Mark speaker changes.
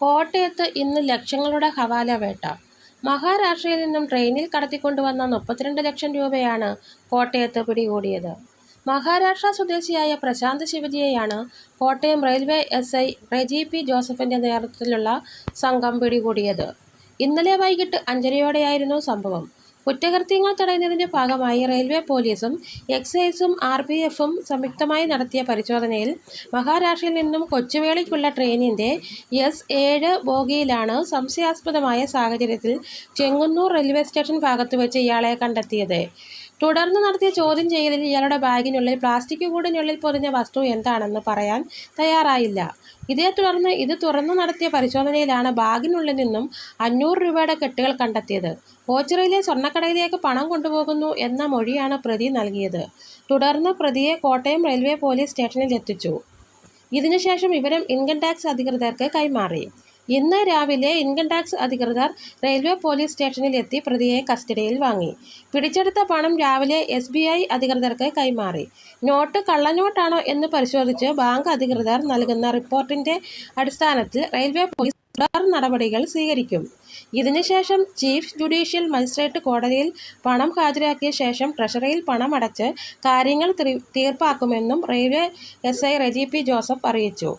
Speaker 1: കോട്ടയത്ത് ഇന്ന് ലക്ഷങ്ങളുടെ ഹവാല വേട്ട. മഹാരാഷ്ട്രയിൽ നിന്നും ട്രെയിനിൽ കടത്തിക്കൊണ്ടുവന്ന മുപ്പത്തിരണ്ട് ലക്ഷം രൂപയാണ് കോട്ടയത്ത് പിടികൂടിയത്. മഹാരാഷ്ട്ര സ്വദേശിയായ Prashant ശിവജിയെയാണ് Kottayam railway S I Reji P ജോസഫിന്റെ നേതൃത്വത്തിലുള്ള സംഘം പിടികൂടിയത്. ഇന്നലെ വൈകിട്ട് അഞ്ചരയോടെയായിരുന്നു സംഭവം. കുറ്റകൃത്യങ്ങൾ തടയുന്നതിന്റെ ഭാഗമായി റെയിൽവേ പോലീസും എക്സൈസും ആർ പി എഫും സംയുക്തമായി നടത്തിയ പരിശോധനയിൽ മഹാരാഷ്ട്രയിൽ നിന്നും കൊച്ചുവേളിക്കുള്ള ട്രെയിനിന്റെ എസ് ഏഴ് ബോഗിയിലാണ് സംശയാസ്പദമായ സാഹചര്യത്തിൽ ചെങ്ങന്നൂർ റെയിൽവേ സ്റ്റേഷൻ ഭാഗത്ത് വെച്ച് ഇയാളെ കണ്ടെത്തിയത്. തുടർന്ന് നടത്തിയ ചോദ്യം ചെയ്യലിൽ ഇയാളുടെ ബാഗിനുള്ളിൽ പ്ലാസ്റ്റിക് കൂടിനുള്ളിൽ പൊതിഞ്ഞ വസ്തു എന്താണെന്ന് പറയാൻ തയ്യാറായില്ല. ഇതേ തുടർന്ന് ഇത് തുറന്നു നടത്തിയ പരിശോധനയിലാണ് ബാഗിനുള്ളിൽ നിന്നും അഞ്ഞൂറ് രൂപയുടെ കെട്ടുകൾ കണ്ടെത്തിയത്. ഓച്ചിറയിലെ സ്വർണക്കടയിലേക്ക് പണം കൊണ്ടുപോകുന്നു എന്ന മൊഴിയാണ് പ്രതി നൽകിയത്. തുടർന്ന് പ്രതിയെ കോട്ടയം റെയിൽവേ പോലീസ് സ്റ്റേഷനിൽ എത്തിച്ചു ഇതിനുശേഷം വിവരം ഇൻകം ടാക്സ് അധികൃതർക്ക് കൈമാറി. ഇന്ന് രാവിലെ ഇൻകം ടാക്സ് അധികൃതർ റെയിൽവേ പോലീസ് സ്റ്റേഷനിൽ എത്തി പ്രതിയെ കസ്റ്റഡിയിൽ വാങ്ങി. പിടിച്ചെടുത്ത പണം രാവിലെ എസ് ബി ഐ അധികൃതർക്ക് കൈമാറി. നോട്ട് കള്ളനോട്ടാണോ എന്ന് പരിശോധിച്ച് ബാങ്ക് അധികൃതർ നൽകുന്ന റിപ്പോർട്ടിന്റെ അടിസ്ഥാനത്തിൽ റെയിൽവേ പോലീസ് തുടർ നടപടികൾ സ്വീകരിക്കും. ഇതിനുശേഷം ചീഫ് ജുഡീഷ്യൽ മജിസ്ട്രേറ്റ് കോടതിയിൽ പണം ഹാജരാക്കിയ ശേഷം ട്രഷറിയിൽ പണം അടച്ച് കാര്യങ്ങൾ തീർപ്പാക്കുമെന്നും railway S I P Joseph അറിയിച്ചു.